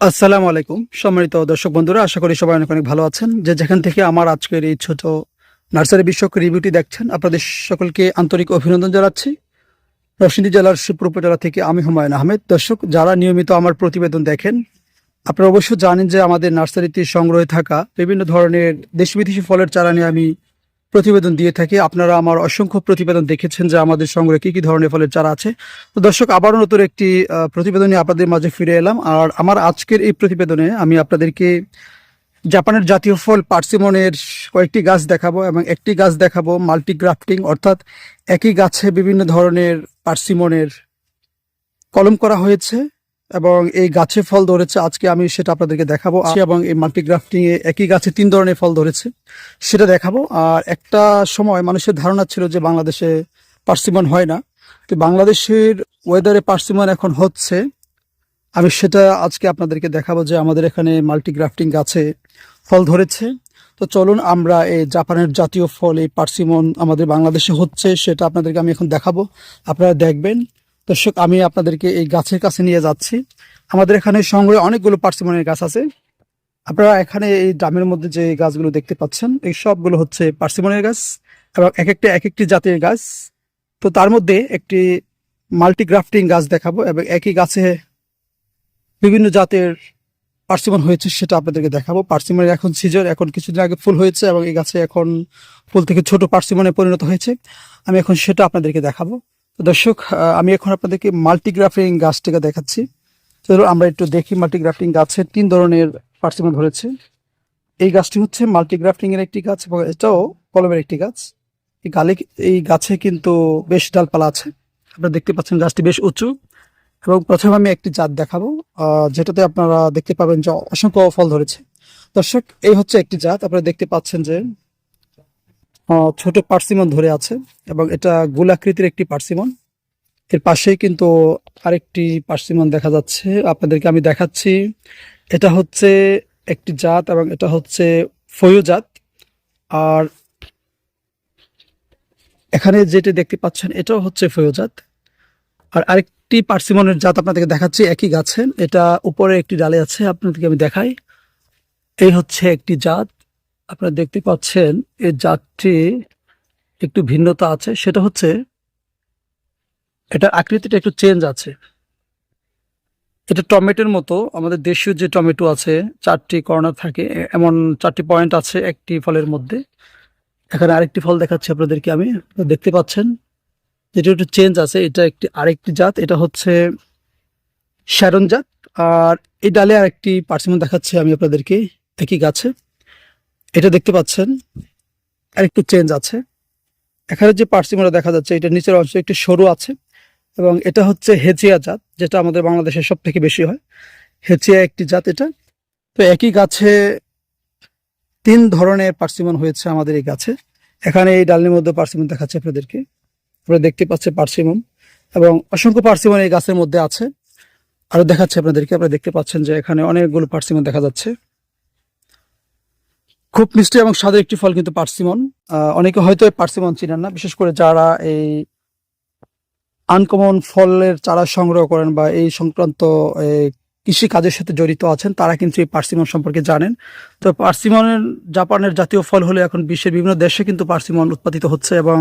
আসসালামু আলাইকুম। সম্মানিত দর্শক বন্ধুরা, আশা করি সবাই অনেক অনেক ভালো আছেন। যে যেখান থেকে আমার আজকের এই ছোট নার্সারি বিষয়ক রিভিউটি দেখছেন, আপনাদের সকলকে আন্তরিক অভিনন্দন জানাচ্ছি। নরসিংদী জেলার শিবপুর উপজেলা থেকে আমি হুমায়ুন আহমেদ। দর্শক, যারা নিয়মিত আমার প্রতিবেদন দেখেন, আপনারা অবশ্যই জানেন যে আমাদের নার্সারিতে সংগ্রহে থাকা বিভিন্ন ধরনের দেশ বিদেশি ফলের চারা নিয়ে আমি প্রতিবেদন দিয়ে থাকি। আপনারা আমার অসংখ্য প্রতিবেদন দেখেছেন যে আমাদের সংগ্রহে কি কি ধরনের ফলের চারা আছে। তো দর্শক, আবারও নতুন একটি প্রতিবেদন আপনাদের মাঝে ফিরে এলাম। আর আমার আজকের এই প্রতিবেদনে আমি আপনাদেরকে জাপানের জাতীয় ফল পার্সিমনের কয়েকটি গাছ দেখাবো এবং একটি গাছ দেখাবো মাল্টি গ্রাফটিং অর্থাৎ একই গাছে বিভিন্ন ধরনের পার্সিমনের কলম করা হয়েছে। এবং এই গাছে ফল ধরেছে, আজকে আমি সেটা আপনাদেরকে দেখাবো। এবং এই মাল্টি গ্রাফটিং এ একই গাছে তিন ধরনের ফল ধরেছে, সেটা দেখাবো। আর একটা সময় মানুষের ধারণা ছিল যে বাংলাদেশে পার্সিমন হয় না। তো বাংলাদেশের ওয়েদারে পার্সিমন এখন হচ্ছে। আমি সেটা আজকে আপনাদেরকে দেখাবো যে আমাদের এখানে মাল্টি গ্রাফটিং গাছে ফল ধরেছে। তো চলুন আমরা এই জাপানের জাতীয় ফল, এই পার্সিমন আমাদের বাংলাদেশে হচ্ছে, সেটা আপনাদেরকে আমি এখন দেখাবো। আপনারা দেখবেন দর্শক, আমি আপনাদেরকে এই গাছের কাছে নিয়ে যাচ্ছি। আমাদের এখানে সংগ্রহে অনেকগুলো পার্সিমনের গাছ আছে। আপনারা এখানে এই ড্রামের মধ্যে যে গাছগুলো দেখতে পাচ্ছেন, এই সবগুলো হচ্ছে পার্সিমনের গাছ এবং এক একটা এক একটি জাতের গাছ। তো তার মধ্যে একটি মাল্টিগ্রাফটিং গাছ দেখাবো এবং একই গাছে বিভিন্ন জাতের পার্সিমন হয়েছে সেটা আপনাদেরকে দেখাবো। পার্সিমনের এখন সিজন, এখন কিছুদিন আগে ফুল হয়েছে এবং এই গাছে এখন ফুল থেকে ছোট পার্সিমনে পরিণত হয়েছে। আমি এখন সেটা আপনাদেরকে দেখাবো। দর্শক আমি এখন আপনাদেরকে মাল্টিগ্রাফিং গাছটিকে দেখাচ্ছি। চলো আমরা একটু দেখি মাল্টি গাছের তিন ধরনের পার্সিমন ধরেছে। এই গাছটি হচ্ছে মাল্টি গ্রাফটিং এর একটি গাছ এবং এটাও কলমের একটি গাছ। এই গালে এই গাছে কিন্তু বেশ ডালপালা আছে। আপনারা দেখতে পাচ্ছেন গাছটি বেশ উঁচু এবং প্রথমে আমি একটি জাত দেখাবো যেটাতে আপনারা দেখতে পাবেন যে অসংখ্য ফল ধরেছে। দর্শক, এই হচ্ছে একটি জাত। আপনারা দেখতে পাচ্ছেন যে ছোট পার্সিমন ধরে আছে এবং এটা গোলাকৃতির একটি পার্সিমন। এর পাশেই কিন্তু আরেকটি পার্সিমন দেখা যাচ্ছে। আপনাদেরকে আমি দেখাচ্ছি। এটা হচ্ছে একটি জাত এবং এটা হচ্ছে ফয়ু জাত। আর এখানে যেটি দেখতে পাচ্ছেন, এটাও হচ্ছে ফয়ু জাত। আর আরেকটি পার্সিমনের জাত আপনাদেরকে দেখাচ্ছি, একই গাছে এটা উপরে একটি ডালে আছে, আপনাদেরকে আমি দেখাই। এই হচ্ছে একটি জাত। আপনারা দেখতে পাচ্ছেন এই জাতটি একটু ভিন্নতা আছে। সেটা হচ্ছে, এটার আকৃতিটা একটু চেঞ্জ আছে। এটা টমেটোর মতো, আমাদের দেশীয় যে টমেটো আছে, চারটি কর্নার থাকে এমন চারটি পয়েন্ট আছে একটি ফলের মধ্যে। এখানে আরেকটি ফল দেখাচ্ছি আপনাদেরকে আমি দেখতে পাচ্ছেন। যেটা একটু চেঞ্জ আছে, এটা একটি, আরেকটি জাত, এটা হচ্ছে শ্যারন জাত। আর এই ডালে আরেকটি পার্সিমন দেখাচ্ছি আমি আপনাদেরকে, একই গাছে। এটা দেখতে পাচ্ছেন। আরেকটু চেঞ্জ আছে। এখানে যে পার্সিমনটা দেখা যাচ্ছে এটা নিচের অংশ একটু সরু আছে এবং এটা হচ্ছে হেচিয়া জাত, যেটা আমাদের বাংলাদেশে সব থেকে বেশি হয়। হেচিয়া একটি জাত এটা। তো একই গাছে তিন ধরনের পার্সিমন হয়েছে আমাদের এই গাছে। এখানে এই ডালের মধ্যে পার্সিমন দেখাচ্ছে আপনাদেরকে। আপনারা দেখতে পাচ্ছেন পার্সিমন এবং অসংখ্য পার্সিমন এই গাছের মধ্যে আছে। আরও দেখাচ্ছে আপনাদেরকে। আপনারা দেখতে পাচ্ছেন যে এখানে অনেকগুলো পার্সিমন দেখা যাচ্ছে। খুব মিষ্টি এবং স্বাদের একটি ফল কিন্তু পার্সিমন। অনেকে হয়তো পার্সিমন চিনেন না, বিশেষ করে যারা এই আনকমন ফলের চারা সংগ্রহ করেন বা এই সংক্রান্ত কৃষি কাজের সাথে জড়িত আছেন, তারা কিন্তু এই পার্সিমন সম্পর্কে জানেন। তো পার্সিমনের, জাপানের জাতীয় ফল হলে এখন বিশ্বের বিভিন্ন দেশে কিন্তু পার্সিমন উৎপাদিত হচ্ছে এবং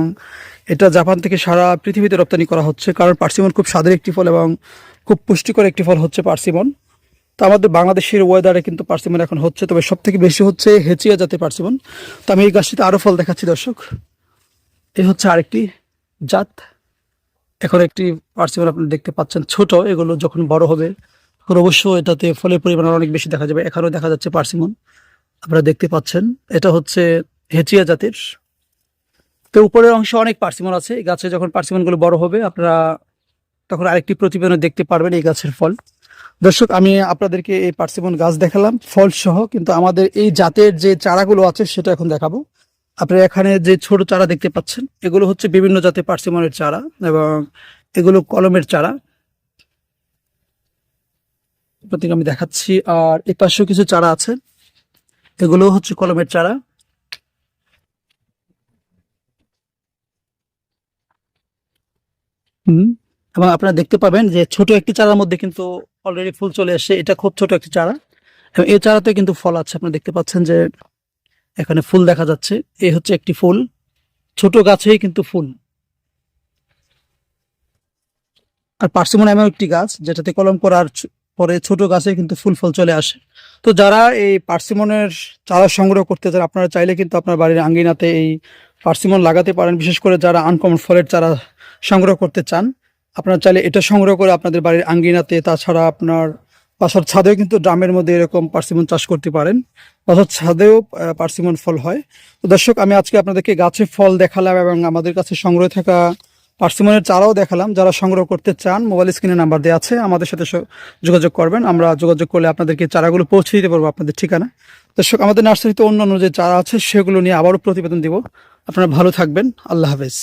এটা জাপান থেকে সারা পৃথিবীতে রপ্তানি করা হচ্ছে। কারণ পার্সিমন খুব স্বাদের একটি ফল এবং খুব পুষ্টিকর একটি ফল হচ্ছে পার্সিমন। তো আমাদের বাংলাদেশের ওয়েদারে কিন্তু পার্সিমন এখন হচ্ছে, তবে সব থেকে বেশি হচ্ছে হেচিয়া জাতের পার্সিমন। তো আমি এই গাছটিতে আরও ফল দেখাচ্ছি, দর্শক। এই হচ্ছে আরেকটি জাত। এখন একটি পার্সিমন আপনি দেখতে পাচ্ছেন ছোট, এগুলো যখন বড় হবে, তখন অবশ্য এটাতে ফলের পরিমাণ অনেক বেশি দেখা যাবে। এখানেও দেখা যাচ্ছে পার্সিমন। আপনারা দেখতে পাচ্ছেন, এটা হচ্ছে হেচিয়া জাতের। তো উপরের অংশে অনেক পার্সিমন আছে। গাছে যখন পার্সিমনগুলো বড় হবে, আপনারা তখন আরেকটি প্রতিবেদন দেখতে পারবেন এই গাছের ফল। দর্শক, আমি আপনাদেরকে এই পার্সিমন গাছ দেখালাম, ফল সহ, কিন্তু আমাদের এই জাতের যে চারাগুলো আছে সেটা এখন দেখাবো। আপনারা এখানে যে ছোট চারা দেখতে পাচ্ছেন, এগুলো হচ্ছে বিভিন্ন জাতের পার্সিমনের চারা এবং এগুলো কলমের চারা। আপনাদেরকে আমি দেখাচ্ছি, আর এই পাশেও কিছু চারা আছে, এগুলো হচ্ছে কলমের চারা। হুম? এবং আপনারা দেখতে পাবেন যে ছোট একটি চারার মধ্যে কিন্তু অলরেডি ফুল চলে এসেছে এটা খুব ছোট একটি চারা। এবং এই চারাতে কিন্তু ফল আছে। আপনারা দেখতে পাচ্ছেন যে এখানে ফুল দেখা যাচ্ছে। এই হচ্ছে একটি ফুল। ছোট গাছেই কিন্তু ফুল। আর পার্সিমন এমন একটি গাছ, যেটাতে কলম করার পরে ছোট গাছে কিন্তু ফুল ফল চলে আসে। তো যারা এই পার্সিমনের চারা সংগ্রহ করতে চান, আপনারা চাইলে কিন্তু আপনার বাড়ির আঙ্গিনাতে এই পার্সিমন লাগাতে পারেন। বিশেষ করে যারা আনকমন ফলের চারা সংগ্রহ করতে চান আপনারা চাইলে এটা সংগ্রহ করে আপনাদের বাড়ির আঙ্গিনাতে, তাছাড়া আপনার বাসার ছাদেও কিন্তু ড্রামের মধ্যে এরকম পার্সিমন চাষ করতে পারেন। বাসার ছাদেও পার্সিমন ফল হয়। তো দর্শক, আমি আজকে আপনাদেরকে গাছে ফল দেখালাম এবং আমাদের কাছে সংগ্রহ থাকা পার্সিমনের চারাও দেখালাম। যারা সংগ্রহ করতে চান, মোবাইল স্ক্রিনে নাম্বার দেওয়া আছে, আমাদের সাথে যোগাযোগ করবেন। আমরা যোগাযোগ করলে আপনাদেরকে চারাগুলো পৌঁছে দিতে পারব আপনাদের ঠিকানা। দর্শক, আমাদের নার্সারিতে অন্যান্য যে চারা আছে, সেগুলো নিয়ে আবারও প্রতিবেদন দিব। আপনারা ভালো থাকবেন। আল্লাহ হাফেজ।